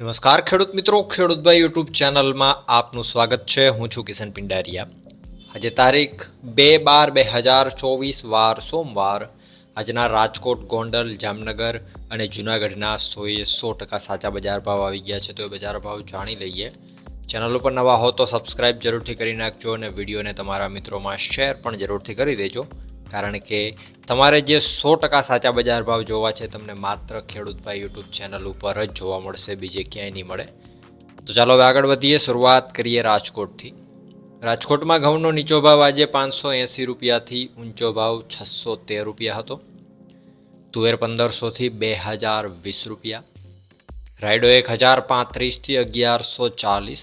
નમસ્કાર, ખેડૂત મિત્રો. ખેડૂતભાઈ યુટ્યુબ ચેનલમાં આપનું સ્વાગત છે. હું છું કિશન પિંડારિયા. આજે તારીખ બે બાર બે હજાર ચોવીસ, વાર સોમવાર. આજના રાજકોટ, ગોંડલ, જામનગર અને જૂનાગઢના સોએ સો ટકા સાચા બજાર ભાવ આવી ગયા છે. તો એ બજાર ભાવ જાણી લઈએ. ચેનલ ઉપર નવા હો તો સબસ્ક્રાઇબ જરૂરથી કરી નાખજો અને વિડીયોને તમારા મિત્રોમાં શેર પણ જરૂરથી કરી દેજો. કારણ કે તમારે જે સો ટકા સાચા બજાર ભાવ જોવા છે, તમને માત્ર ખેડૂતભાઈ યુટ્યુબ ચેનલ ઉપર જ જોવા મળશે, બીજે ક્યાંય નહીં મળે. તો ચાલો હવે આગળ વધીએ, શરૂઆત કરીએ રાજકોટથી. રાજકોટમાં ઘઉંનો નીચો ભાવ આજે પાંચસો એંસી રૂપિયાથી ઊંચો ભાવ છસો તેર રૂપિયા હતો. તુવેર પંદરસોથી બે હજાર વીસ રૂપિયા. રાયડો એક હજાર પાંત્રીસથી અગિયારસો ચાલીસ.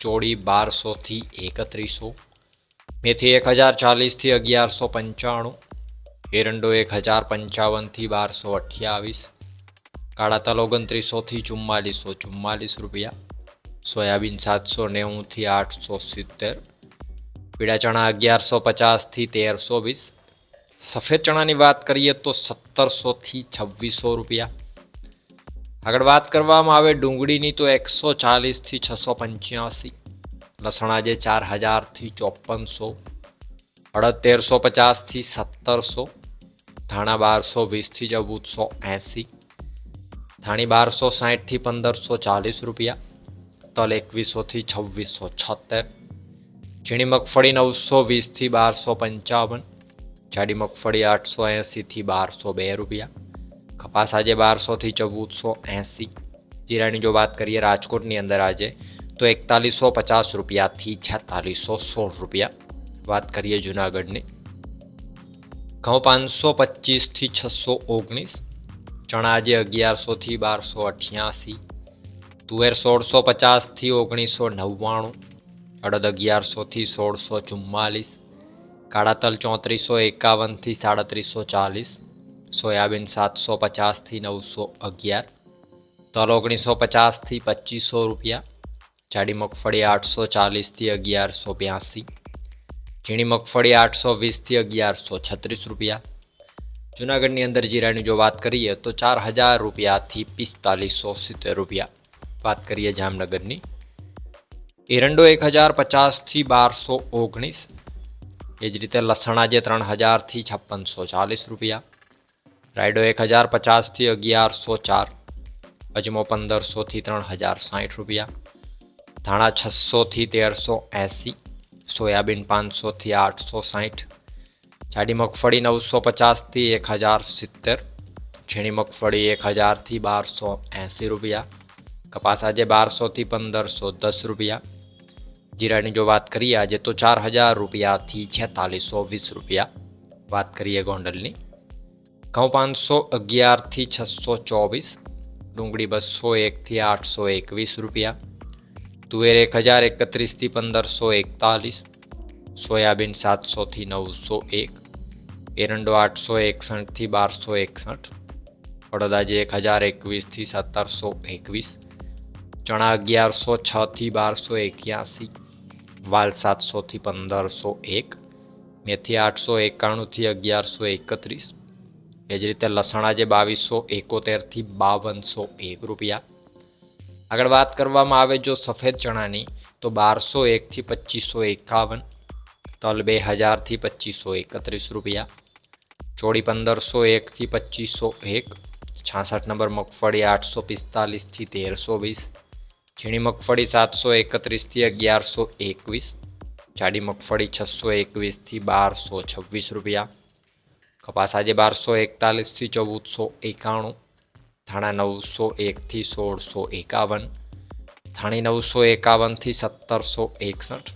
ચોળી બારસોથી એકત્રીસો. મેથી એક હજાર ચાલીસથી અગિયારસો પંચાણું, એરંડો એક હજાર પંચાવનથી બારસો અઠ્યાવીસ, કાળા તલ ઓગણત્રીસોથી ચુમ્માલીસો ચુમ્માલીસ રૂપિયા, સોયાબીન સાતસો નેવુંથી આઠસો સિત્તેર, પીળા ચણા અગિયારસો પચાસથી તેરસો વીસ, સફેદ ચણાની વાત કરીએ તો સત્તરસોથી છવ્વીસો રૂપિયા. આગળ વાત કરવામાં આવે ડુંગળીની તો એકસો ચાલીસથી છસો પંચ્યાસી લસણ આજે ચાર હજારથી ચોપનસો હળદ તેરસો પચાસથી સત્તરસો, ધાણા બારસો વીસથી ચૌદસો એંસી, ધાણી બારસો સાહીઠથી પંદરસો ચાલીસ રૂપિયા, તલ એકવીસોથી છવ્વીસો છોતેર, ઝીણી મગફળી નવસો વીસથી બારસો પંચાવન, જાડી મગફળી આઠસો એંસીથી બારસો બે રૂપિયા, કપાસ આજે બારસોથી ચૌદસો એંસી, જીરાની જો વાત કરીએ, રાજકોટની અંદર આજે તો એકતાલીસો પચાસ રૂપિયાથી છેતાલીસો સોળ રૂપિયા. વાત કરીએ જુનાગઢની. ઘઉં પાંચસો પચીસથી છસો ઓગણીસ. ચણા જે અગિયારસોથી બારસો અઠ્યાસી. તુવેર સોળસો પચાસથી ઓગણીસો નવ્વાણું. અડદ અગિયારસોથી સોળસો ચુમ્માલીસ. કાળા તલ ચોત્રીસો એકાવનથી સાડત્રીસો ચાલીસ. સોયાબીન સાતસો પચાસથી નવસો અગિયાર. તલ ઓગણીસો પચાસથી પચીસો રૂપિયા. જાડી મગફળી આઠસો ચાલીસથી અગિયારસો બ્યાસી, ઝીણી મગફળી આઠસો વીસથી અગિયારસો છત્રીસ રૂપિયા. જુનાગઢની અંદર જીરાની જો વાત કરીએ તો ચાર હજાર રૂપિયાથી પિસ્તાલીસો સિત્તેર રૂપિયા. વાત કરીએ જામનગરની. એરંડો એક હજાર પચાસથી બારસો ઓગણીસ. એ જ રીતે લસણા જે ત્રણ હજારથી છપ્પનસો ચાલીસ રૂપિયા. રાયડો એક હજાર પચાસથી અગિયારસો ચાર. અજમો પંદરસોથી ત્રણ હજાર સાઠ રૂપિયા. ધાણા છસોથી તેરસો એંસી, સોયાબીન પાંચસોથી આઠસો સાઠ જાડી મગફળી નવસો પચાસથી એક હજાર સિત્તેર, ઝીણી મગફળી એક હજારથી બારસો એંસી રૂપિયા, કપાસ આજે બારસોથી પંદરસો દસ રૂપિયા, જીરાની જો વાત કરીએ આજે તો ચાર હજાર રૂપિયાથી છેતાલીસો વીસ રૂપિયા, વાત કરીએ ગોંડલની. ઘઉં પાંચસો અગિયારથી છસો ચોવીસ, ડુંગળી બસો એકથી આઠસો એકવીસ રૂપિયા તુવેર એક હજાર એકત્રીસથી પંદરસો એકતાલીસ, સોયાબીન સાતસોથી નવસો એક, એરંડો આઠસો એકસઠથી બારસો એકસઠ અડદાજી એક હજાર એકવીસથી સત્તરસો એકવીસ, ચણા અગિયારસો છથી બારસો એક્યાસી, વાલ સાતસોથી પંદરસો એક, મેથી આઠસો એકાણુંથી અગિયારસો એકત્રીસ. એ જ રીતે લસણા જે બાવીસો એકોતેરથી બાવનસો એક રૂપિયા. આગળ વાત કરવામાં આવે જો સફેદ ચણાની, તો બારસો એકથી પચીસો એકાવન, તલ બે હજારથી પચીસો એકત્રીસ રૂપિયા, ચોળી પંદરસો એકથી પચીસો એક, છાસઠ નંબર મગફળી આઠસો પિસ્તાલીસથી તેરસો વીસ, ઝીણી મગફળી સાતસો એકત્રીસથી અગિયારસો એકવીસ, જાડી મગફળી છસો એકવીસથી બારસો છવ્વીસ રૂપિયા, કપાસ આજે બારસો એકતાલીસથી ચૌદસો એકાણું ધાણા નવસો એકથી સોળસો એકાવન, થાણી નવસો એકાવનથી સત્તરસો એકસઠ.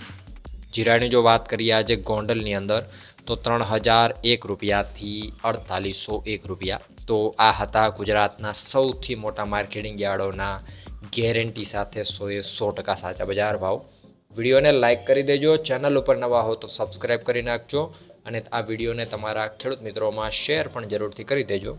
જીરાની જો વાત કરીએ આજે ગોંડલની અંદર, તો ત્રણ હજાર એક રૂપિયાથી અડતાલીસો એક રૂપિયા. તો આ હતા ગુજરાતના સૌથી મોટા માર્કેટિંગ યાર્ડોના ગેરંટી સાથે સોએ સો ટકા સાચા બજાર ભાવ. વિડીયોને લાઇક કરી દેજો, ચેનલ ઉપર નવા હો તો સબસ્ક્રાઈબ કરી નાખજો અને આ વિડીયોને તમારા ખેડૂત મિત્રોમાં શેર પણ જરૂરથી કરી દેજો.